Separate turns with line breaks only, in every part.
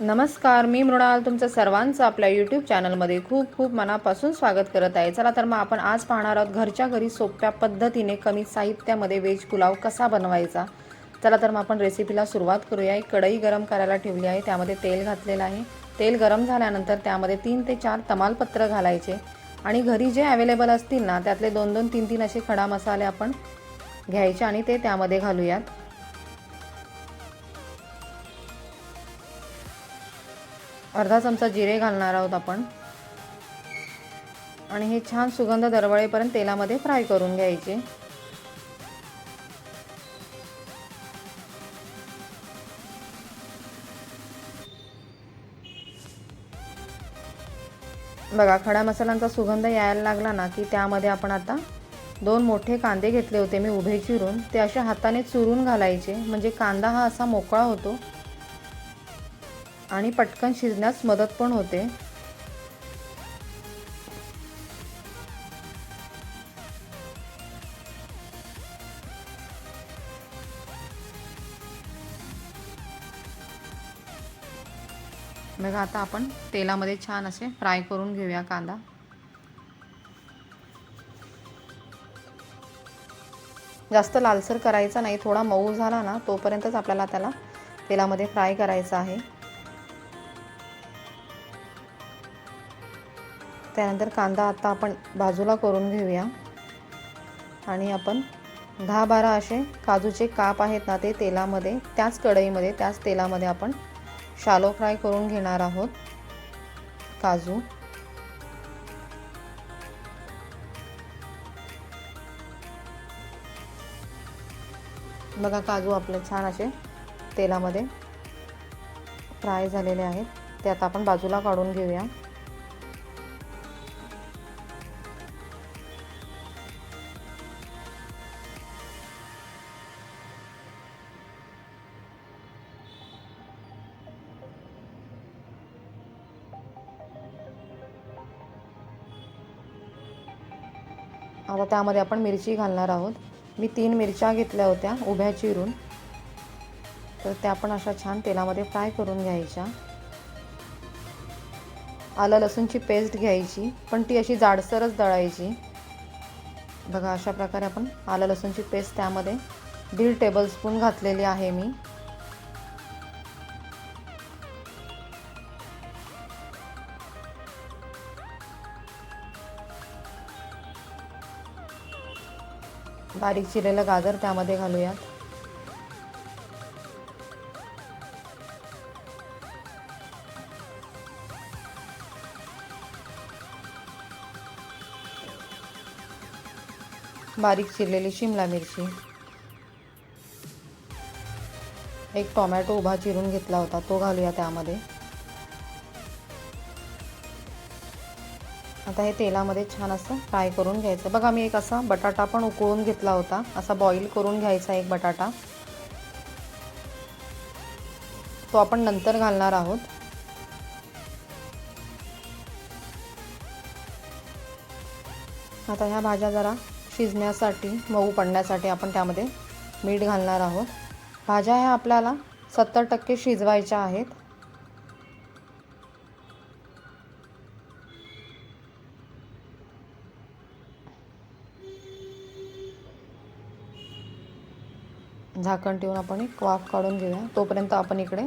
नमस्कार मी मृणाल तुमचं सर्वांचं आपल्या यूट्यूब चॅनलमध्ये खूप खूप मनापासून स्वागत करत आहे. चला तर मग आपण आज पाहणार आहोत घरच्या घरी सोप्या पद्धतीने कमी साहित्यामध्ये व्हेज पुलाव कसा बनवायचा? चला तर मग आपण रेसिपीला सुरुवात करूया. एक कढई गरम करायला ठेवली आहे. त्यामध्ये तेल घातलेलं आहे. तेल गरम झाल्यानंतर त्यामध्ये तीन ते चार तमालपत्र घालायचे. आणि घरी जे अवेलेबल असतील ना त्यातले दोन दोन तीन तीन असे खडा मसाले आपण घ्यायचे आणि ते त्यामध्ये घालूयात. अर्धा चमचा जिरे घालणार आहोत आपण. आणि हे छान सुगंध दरवळेपर्यंत तेलामध्ये फ्राय करून घ्यायचे. बघा खडा मसाल्यांचा सुगंध यायला लागला ना की त्यामध्ये आपण आता दोन मोठे कांदे घेतले होते मी उभे चिरून. ते अशा हाताने चुरून घालायचे. म्हणजे कांदा हा असा मोकळा होतो. आणि पटकन शिजण्यास मदत पण होते. बघा आता आपण तेलामध्ये छान असे फ्राय करून घेऊया कांदा. जास्त लालसर करायचा नाही थोडा मऊ झाला ना तोपर्यंतच आपल्याला त्याला तेलामध्ये फ्राय करायचा आहे. त्यानंतर कांदा आता आपण बाजूला करून घेऊया. आणि आपण दहा बारा असे काजूचे काप आहेत ना ते तेलामध्ये त्याच कढईमध्ये त्याच तेलामध्ये आपण शालो फ्राय करून घेणार आहोत काजू. बघा काजू आपले छान असे तेलामध्ये फ्राय झालेले आहेत. ते आता आपण बाजूला काढून घेऊया. आता त्यामध्ये आपण मिरची घालणार आहोत. मी तीन मिरच्या घेतल्या होत्या उभ्या चिरून. तर त्या पण अशा छान तेलामध्ये फ्राय करून घ्यायच्या. आलं लसूणची पेस्ट घ्यायची पण ती अशी जाडसरच दळायची. बघा अशा प्रकारे आपण आलं लसूणची पेस्ट त्यामध्ये दीड टेबलस्पून घातलेली आहे मी. बारीक चिरलेलं गाजर त्यामध्ये घालूयात बारीक चिरलेली शिमला मिरची. एक टोमॅटो उभा चिरून घेतला होता तो घालूया त्यामध्ये. आता हे तेलामध्ये छान असं फ्राय करून घ्यायचं. बघा मी एक असा बटाटा पण उकळून घेतला होता. असा बॉईल करून घ्यायचा एक बटाटा. तो आपण नंतर घालणार आहोत. आता ह्या भाज्या जरा शिजण्यासाठी मऊ पडण्यासाठी आपण त्यामध्ये मीठ घालणार आहोत. भाज्या ह्या आपल्याला सत्तर टक्के शिजवायच्या आहेत. झाकण ठेवून आपण एक वाफ काढून घेऊया. तोपर्यंत आपण इकडे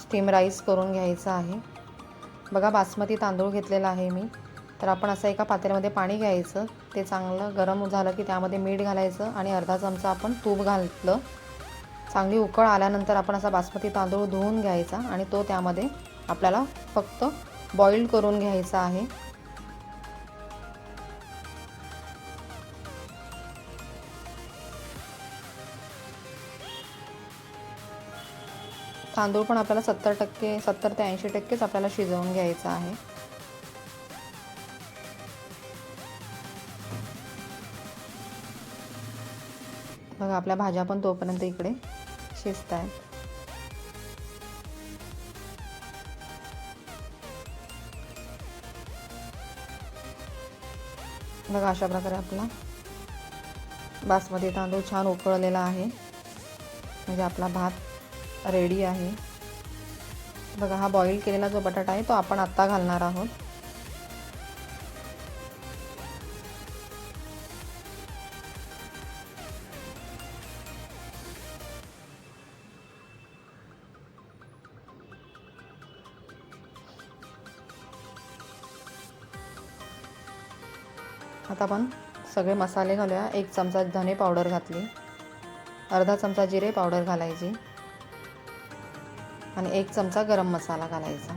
स्टीम राईस करून घ्यायचा आहे. बघा बासमती तांदूळ घेतलेला आहे मी. तर आपण असं एका पातेल्यामध्ये पाणी घ्यायचं. ते चांगलं गरम झालं की त्यामध्ये मीठ घालायचं आणि अर्धा चमचा आपण तूप घातलं. चांगली उकळ आल्यानंतर आपण असा बासमती तांदूळ धुवून घ्यायचा आणि तो त्यामध्ये आपल्याला फक्त बॉईल करून घ्यायचा आहे. तांदूळ पण आपल्याला सत्तर टक्के सत्तर ते ऐंशी टक्केच आपल्याला शिजवून घ्यायचा आहे. बघा आपल्या भाज्या पण तोपर्यंत इकडे शिजत आहेत बघा अशा प्रकारे आपला बासमती तांदूळ छान उकळलेला आहे. म्हणजे आपला भात रेडी आहे. बघा हा बॉईल केलेला जो बटाटा आहे तो आपण आत्ता घालणार आहोत. आता आपण सगळे मसाले घालूया. एक चमचा धने पावडर घातली. अर्धा चमचा जिरे पावडर घालायची. आणि एक चमचा गरम मसाला घालायचा.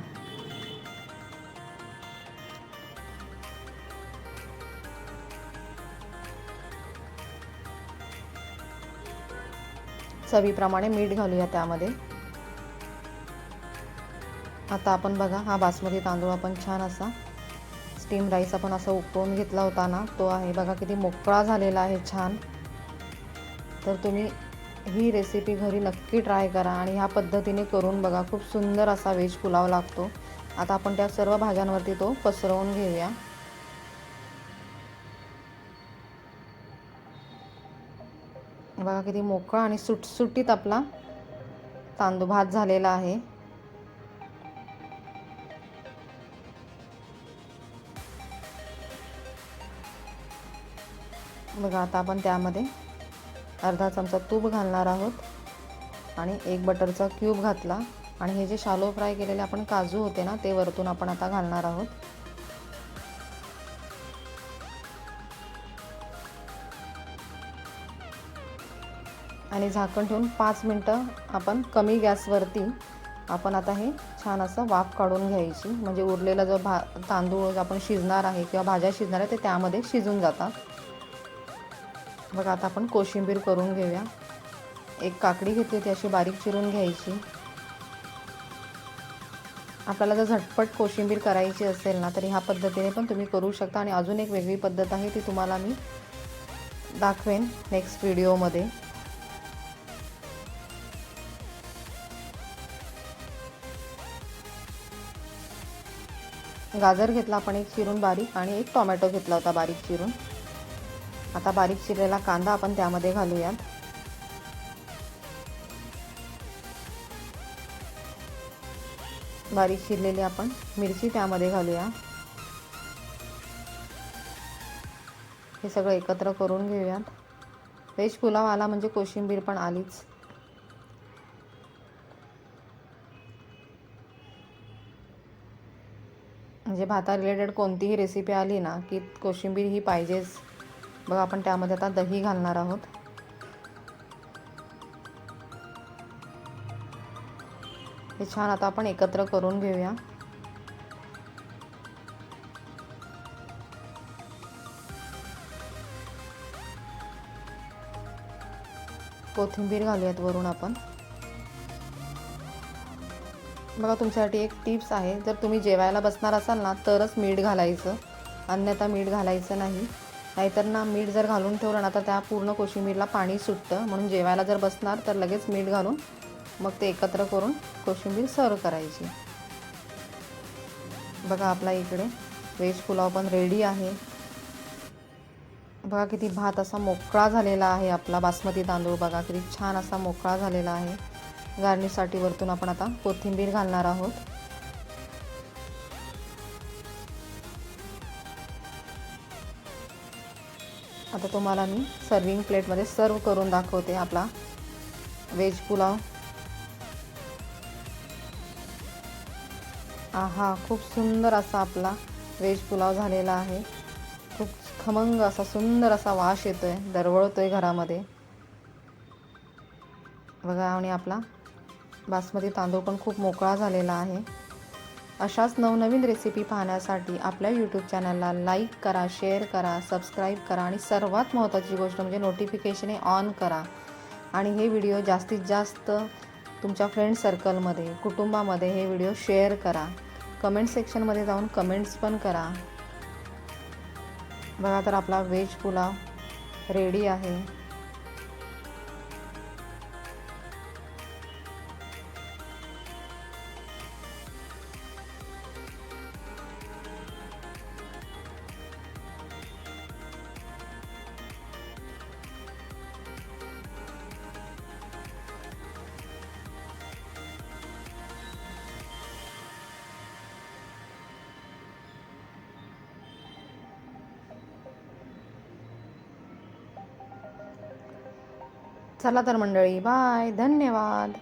चवीप्रमाणे मीठ घालूया त्यामध्ये. आता आपण बघा हा बासमती तांदूळ आपण छान असा स्टीम राईस आपण असं उकळून घेतला होता ना तो आहे. बघा किती मोकळा झालेला आहे छान. तर तुम्ही ही रेसिपी घरी नक्की ट्राय करा आणि ह्या पद्धतीने करून बघा. खूप सुंदर असा व्हेज पुलाव लागतो. आता आपण त्या सर्व भाज्यांवरती तो पसरवून घेऊया. बघा किती मोकळा आणि सुटसुटीत आपला तांदूळ भात झालेला आहे. बघा आता आपण त्यामध्ये अर्धा चमचा तूप घालणार आहोत. आणि एक बटरचा क्यूब घातला. आणि हे जे शालो फ्राय केलेले आपण काजू होते ना ते वरतून आपण आता घालणार आहोत. आणि झाकण ठेवून पाच मिनटं आपण कमी गॅसवरती आपण आता हे छान असं वाफ काढून घ्यायची. म्हणजे उरलेला जो भा तांदूळ आपण शिजणार आहे किंवा भाज्या शिजणार आहे ते त्यामध्ये शिजून जातात. बघा आता आपण कोशिंबीर करून घेऊया. एक काकडी घेतली ती अशी बारीक चिरून घ्यायची. आपल्याला जर झटपट कोशिंबीर करायची असेल ना तर ह्या पद्धतीने पण तुम्ही करू शकता. आणि अजून एक वेगळी पद्धत आहे ती तुम्हाला मी दाखवेन नेक्स्ट व्हिडिओमध्ये गाजर घेतला आपण एक चिरून बारीक आणि एक टोमॅटो घेतला होता बारीक चिरून. आता बारीक चिरलेला कांदा आपण त्यामध्ये घालूयात. बारीक चिरलेली आपण मिरची त्यामध्ये घालूया. हे सगळं एकत्र करून घेऊयात. व्हेज पुलाव आला म्हणजे कोशिंबीर पण आलीच. म्हणजे भाता रिलेटेड कोणतीही रेसिपी आली ना की कोशिंबीर ही पाहिजेच. बघा आपण त्यामध्ये आता दही घालणार आहोत. हे छान आता आपण एकत्र करून घेऊया. कोथिंबीर घालूयात वरून आपण. बघा तुमच्यासाठी एक टिप्स आहे. जर तुम्ही जेवायला बसणार असाल ना तरच मीठ घालायचं. अन्यथा मीठ घालायचं नाही. नाहीतर ना मीठ जर घालून ठेवलं ना तर त्या पूर्ण कोशिंबीरला पाणी सुटतं. म्हणून जेवायला जर बसणार तर लगेच मीठ घालून मग ते एकत्र करून कोशिंबीर सर्व करायची. बघा आपला इकडे व्हेज पुलाव पण रेडी आहे. बघा किती भात असा मोकळा झालेला आहे आपला बासमती तांदूळ. बघा किती छान असा मोकळा झालेला आहे. गार्निशसाठी वरतून आपण आता कोथिंबीर घालणार आहोत. आता तुम्हाला मी सर्विंग प्लेटमध्ये सर्व करून दाखवते आपला व्हेज पुलाव. आहा खूप सुंदर असा आपला व्हेज पुलाव झालेला आहे. खूप खमंग असा सुंदर असा वास येतो आहे दरवळतो आहे घरामध्ये. बघा आणि आपला बासमती तांदूळ पण खूप मोकळा झालेला आहे. अशाच नवनवीन रेसिपी पाहण्यासाठी आपल्या यूट्यूब चॅनलला लाईक करा शेअर करा सबस्क्राईब करा आणि सर्वात महत्त्वाची गोष्ट म्हणजे नोटिफिकेशने ऑन करा. आणि हे व्हिडिओ जास्तीत जास्त तुमच्या फ्रेंड सर्कलमध्ये कुटुंबामध्ये हे व्हिडिओ शेअर करा. कमेंट सेक्शनमध्ये जाऊन कमेंट्स पण करा. बघा तर आपला व्हेज पुलाव रेडी आहे. चला तर मंडळी बाय धन्यवाद.